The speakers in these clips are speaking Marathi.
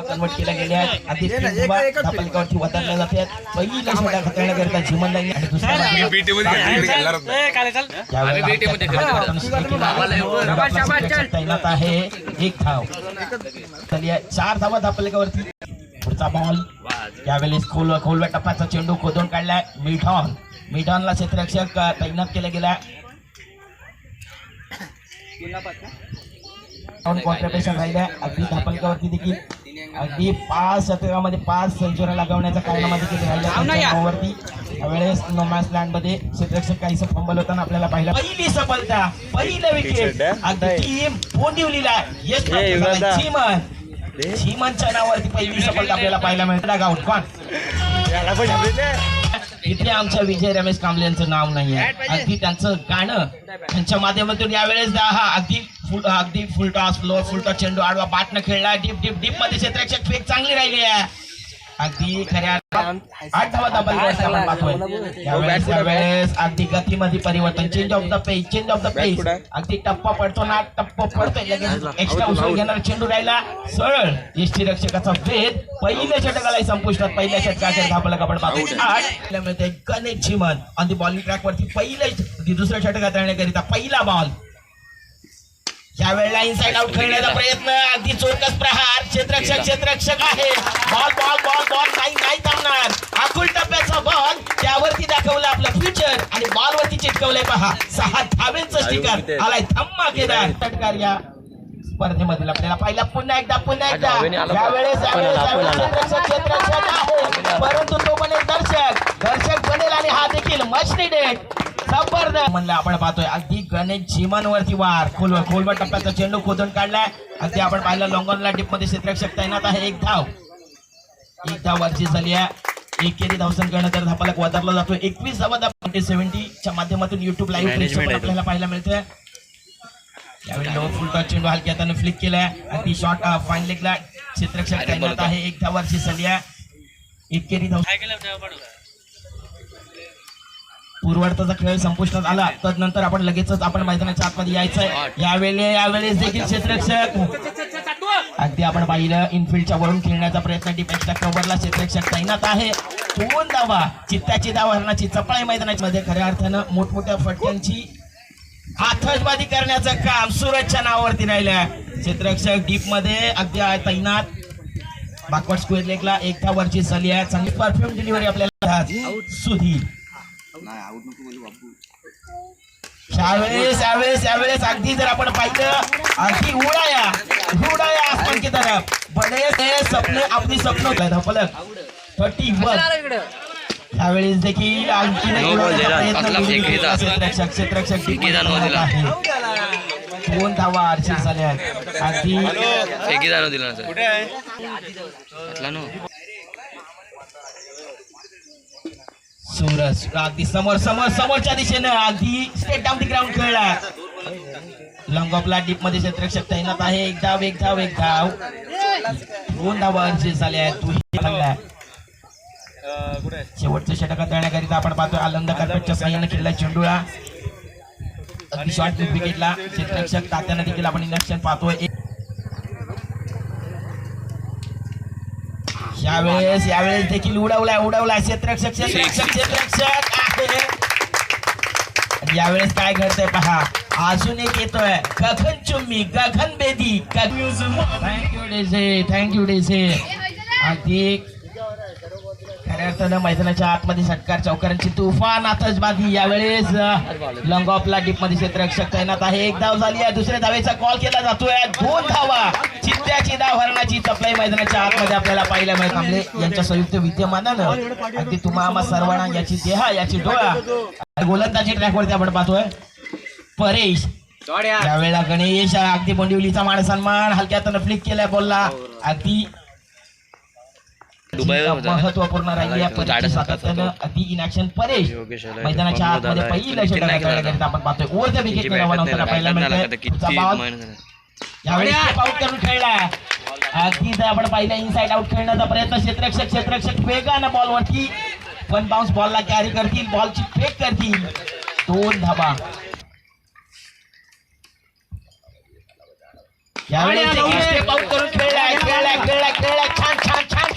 कन्वर्ट केल्या गेल्या आहेत. जातात. खतरण्याकरिता लाईन आणि दुसऱ्या तैनात आहे. एक धाव. चलिए चार धावा धापलिकावरती. पुढचा बॉल यावेळेस खोल खोलव्या टप्प्याचा चेंडू खोदून काढलाय मिठॉन. मिठॉनला क्षेत्ररक्षक तैनात केला गेला कॉन्ट्रिब्युशन राहिल्या. अगदी धापलकावरती देखील. अगदी पाच शतकामध्ये पाच सेंचुऱ्या लगावण्याच्या कारणामध्ये देखील राहिल्या वरती त्यावेळेस नोमॅन्स लँडमध्ये क्षेत्ररक्षक काहीसं फंबल होताना आपल्याला पाहिलं. पहिली सफलता पहिलं विकेट अगदी टीम यश. चिमन चिमनच्या नावावरती पहिली सफलता आपल्याला पाहायला मिळते. गाऊट कोण इथे आमच्या विजय रमेश कांबळे यांचं नाव नाही आहे अगदी त्यांचं गाणं त्यांच्या माध्यमातून यावेळेस हा अगदी फुल अगदी full toss floor full toss चेंडू आडवा बाटनं खेळला डीप डीप डीपमध्ये क्षेत्ररक्षक फेक चांगली राहिली आहे. अगदी खऱ्या आठ धावा दाबल करायचं आपण. पाहतोय यावेळेस यावेळेस अगदी गतीमध्ये परिवर्तन. Change of the pace change of the pace अगदी टप्पा पडतो ना टप्पा पडतोय. लगेच एक्स्ट्रा उसळ घेणार चेंडू राहिला. सरळ यष्टी रक्षकाचा वेध पहिल्या षटकाला संपुष्टात पहिल्या षटकाच्या धापला कपड पाहतो आठ मिळते गणेश चिमन ऑन दी बॉलिंग ट्रॅक वरती पहिल्या दुसऱ्या षटकात आणण्याकरिता पहिला बॉल या वेळेला इनसाइड आउट खेळण्याचा प्रयत्न. अगदी चोरकस प्रहार. क्षेत्ररक्षक क्षेत्ररक्षक आहे. बॉल बॉल बॉल बॉल नाही नाही थांबणार. आकुल टप्प्याचा बॉल त्यावरती दाखवलं आपलं फ्युचर आणि बॉल वरती चिटकवलंय पहा. सहा धावेंचं स्टिकर आलाय धम्मा केदार. षटकार या स्पर्धेमधील आपल्याला पाहिला. पुन्हा एकदा पुन्हा एकदा. यावेळेस यावेळेस क्षेत्ररक्षक क्षेत्ररक्षक आहे. परंतु तो बनेल दर्शक. दर्शक बनेल आणि हा देखील मच निडेड जबरदस्त म्हणलं आपण पाहतोय अगदी गणेश झिमनवरती वार. खोलवर खोलवर टप्प्याचा चेंडू खोदून काढलाय. अगदी आपण पाहिलं लॉंगॉनला डिपमध्ये क्षेत्ररक्षक तैनात आहे. एक धाव. एक धाव वरची झाली आहे. एकेरी धावसन करणं तर धापालक वधारला जातो एकवीस धावा ट्वेंटी सेव्हन्टीच्या माध्यमातून युट्यूब लाईव्ह आपल्याला पाहायला मिळतंय. यावेळी लो फुल टॉस चेंडू हलक्या हाताने फ्लिक केलाय. अगदी शॉर्ट फाईन लेगला क्षेत्ररक्षक तैनात आहे. एक धाव वरची झाली आहे. एकेरी धाव पूर्वार्थाचा खेळ संपुष्टात आला. तदनंतर आपण लगेचच आपण मैदानाच्या आतमध्ये यायचंय. यावेळी यावेळेस देखील क्षेत्रक्षक अगदी आपण पाहिलं इनफिल्डच्या वरून खेळण्याचा प्रयत्न डिफेन्सच्या कव्हरला क्षेत्रक्षक तैनात आहे. दोन धावा. चित्ताची धावा हरणाची चपळाई मैदानाच्या मध्ये खऱ्या अर्थानं मोठमोठ्या फटक्यांची आतषबाजी करण्याचं काम सूरजच्या नावावरती राहिलं क्षेत्रक्षक डीपमध्ये अगदी तैनात. बाकवट स्क्वेअर लेगला एक धावावरची झाली आहे. चांगली परफ्यूम डिलिव्हरी आपल्याला सुधीर. यावेळेस यावेळेस यावेळेस अगदी जर आपण पाहिलं अगदी उडाया उडाया आसमान की तरफ बडे ते सपने आपली स्वप्न धपलक थर्टी वन. यावेळेस देखील उडवण्याचा दिला. प्रयत्न कसला केली फेक दिला. क्षेत्ररक्षक क्षेत्ररक्षक फेकी जाणवं दिला. आहे दोन धावा आरशी झाल्या आहेत अगदी फेकी जाणव दिला ना सर म्हटला नो सूरज अगदी समोर समोर समोरच्या दिशेनं अगदी स्टेट डाऊन दी ग्राउंड खेळला. लॉंग ऑफला डीपमध्ये क्षेत्रक्षक तैनात आहे. एक धाव एक धाव एक धाव. दोन धावा अर्जित झाले आहेत. तू शेवटचं शेवटच्या षटकात देण्याकरिता आपण पाहतोय आनंद कार्पेटच्या साह्याने खेळला चेंडूला. शॉर्ट विकेटला क्षेत्रक्षक तात्यानं देखील आपण इंडक्शन पाहतोय. यावेळेस यावेळेस देखील उडवलाय उडवलाय क्षेत्ररक्षक क्षेत्ररक्षक क्षेत्ररक्षक आहे. यावेळेस काय घडतंय पहा. अजून एक येतोय. गगन चुम्मी गगन बेदी थँक्यू डेझे थँक्यू डेझे अगदी खऱ्या अर्थानं मैदानाच्या आतमध्ये षटकार चौकारांची तुफान आतषबाजी यावेळेस लॉंग ऑफला डीपमध्ये क्षेत्ररक्षक तैनात आहे. एक धाव झाली आहे दुसऱ्या धावेचा कॉल केला जातोय. दोन धावा. चित्त्याची धाव हरणाची चपलाई मैदानाच्या आतमध्ये आपल्याला पाहायला मिळत थांबले यांच्या संयुक्त विद्यमानानं अगदी तुम्हा आम्हा सर्वांना याची देहा याची डोळा. गोलंदाजी ट्रॅकवरती आपण पाहतोय. परेश. त्यावेळेला गणेश अगदी बोंडिवलीचा मान सन्मान हलक्या हातानं फ्लिक केलाय बोलला अगदी महत्त्वपूर्ण राहिली आहे परीक्षेत सातत्यानं अति इनॅक्शन परेश. मैदानाच्या आतमध्ये खेळण्याकरिता आपण पाहतोय. ओव्हर द विकेट रवाना मिळतंय यावेळी आउट करून खेळला अगदी जर आपण पाहिलं इनसाइड आउट खेळण्याचा प्रयत्न क्षेत्ररक्षक क्षेत्ररक्षक वेगानं बॉलवरती पण बाउन्स बॉलला कॅरी करतील बॉलची फेक करतील. दोन धाबा यावेळेस स्टेप आउट करून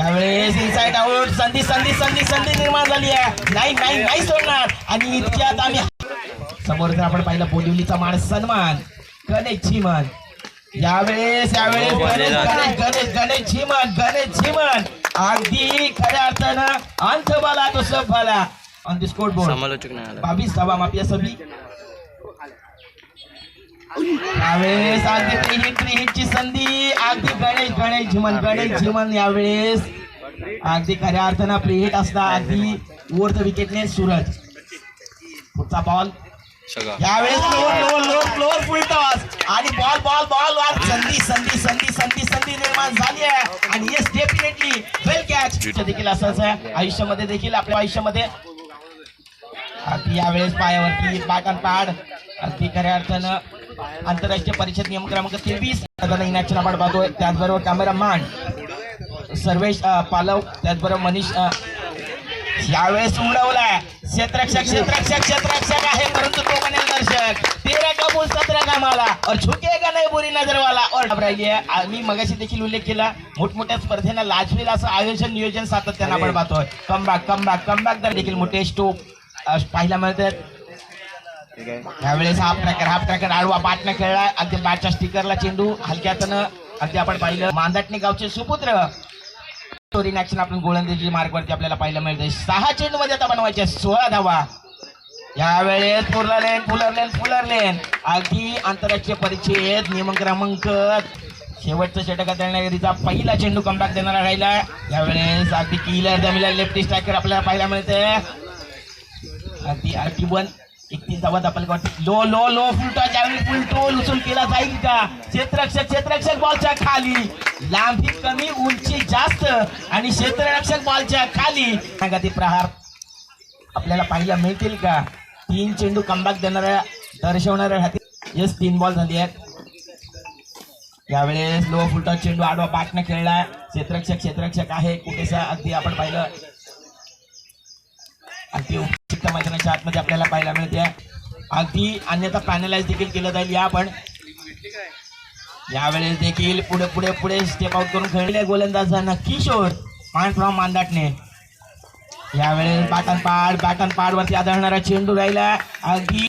यावेळेस इनसाइड आउट संधी संधी संधी संधी निर्माण झाली आहे. नाही नाही नाही सोडणार. आणि इतक्यात आम्ही समोर जर आपण पाहिलं बोलिवलीचा मान सन्मान गणेश झिमन यावेळेस यावेळेस गणेश गणेश गणेश गणेश झिमन गणेश झिमन अगदी खऱ्या अर्थानं अंत बाला तो सब बाला ऑन द स्कोर बोर्ड बावीस धावा माफिया सभी. यावेळेस अगदी प्रीहिट प्रीहिटची संधी अगदी गणेश गणेश झिमन गणेश झिमन यावेळेस. अगदी खऱ्या अर्थानं प्रीहिट असता अगदी वरच विकेटने सूरज पुढचा बॉल यावेळेस फुल टॉस आणि बॉल बॉल बॉल वर संधी संधी संधी संधी संधी निर्माण झाली आहे. आणि येस डेफिनेटली वेल कॅच देखील असंच आहे. आयुष्यामध्ये देखील आपल्या आयुष्यामध्ये. अगदी यावेळेस पायावरती पाटण पाड अगदी खऱ्या अर्थानं आंतरराष्ट्रीय परिषद नियम क्रमांक तेवीस इनॅक्शन आपण पाहतोय त्याचबरोबर कॅमेरा मान सर्वेश पालव त्याचबरोबर मनीष यावेळेस उडवलाय. क्षेत्ररक्षक क्षेत्ररक्षक क्षेत्ररक्षक आहे परंतु तो बनेल दर्शक तेरा का बोल सतरा का माला और झुकेगा नाही बुरी नजर वाला और मी मगाशी देखील उल्लेख केला मोठमोठ्या स्पर्धेना लाजवेल असं आयोजन नियोजन सातत्यानं आपण पाहतोय. कमबॅक कमबॅक कमबॅक तर देखील मोठे स्टोप पाहायला मिळतात. यावेळेस हा ट्रॅकर हा ट्रॅकर आडवा बॅटनं खेळला. अगदी बॅटच्या स्टिकरला चेंडू हलक्यातनं अगदी आपण पाहिलं. मांदटणे गावचे सुपुत्र. स्टोरी ऍक्शन आपण गोलंदाजी मार्गवरती आपल्याला पाहायला मिळते सहा चेंडू मध्ये आता बनवायचे सोळा धावा. यावेळेस fuller length fuller length fuller length अगदी आंतरराष्ट्रीय परिचय नियम क्रमांक. शेवटचं षटक देण्याकरिता पहिला चेंडू कमबॅक देणारा राहिला. यावेळेस अगदी किलर दमिला लेफ्टी स्ट्रायकर आपल्याला पाहायला मिळते अगदी अगदी वन एकतीस धावत आपल्याला वाटते? लो लो लो फुलटो ज्यावेळी फुलटो उचल केला जाईल का? क्षेत्ररक्षक क्षेत्ररक्षक बॉलच्या खाली. लांबी कमी उंची जास्त. आणि क्षेत्ररक्षक बॉलच्या खाली. सांगा ते प्रहार. आपल्याला पाहायला मिळतील का? तीन चेंडू कमबॅक देणाऱ्या दर्शवणाऱ्या हाती. यस तीन बॉल झाली आहेत. यावेळेस लो फुलटॉ चेंडू आडवा पाटणं खेळला. क्षेत्ररक्षक क्षेत्ररक्षक आहे. कुठेसा अगदी आपण पाहिलं अगदी उपयुक्त मैदानाच्या आतमध्ये आपल्याला पाहायला मिळते. अगदी अन्यथा पॅनलाइज देखील केलं जाईल या आपण. यावेळेस देखील पुढे पुढे पुढे स्टेप आउट करून खेळले गोलंदाजांना किशोर पान फ्रॉम मांदाटने यावेळेस बॅटन पाड बॅटन पाडवरती आदळणारा चेंडू राहिला. अगदी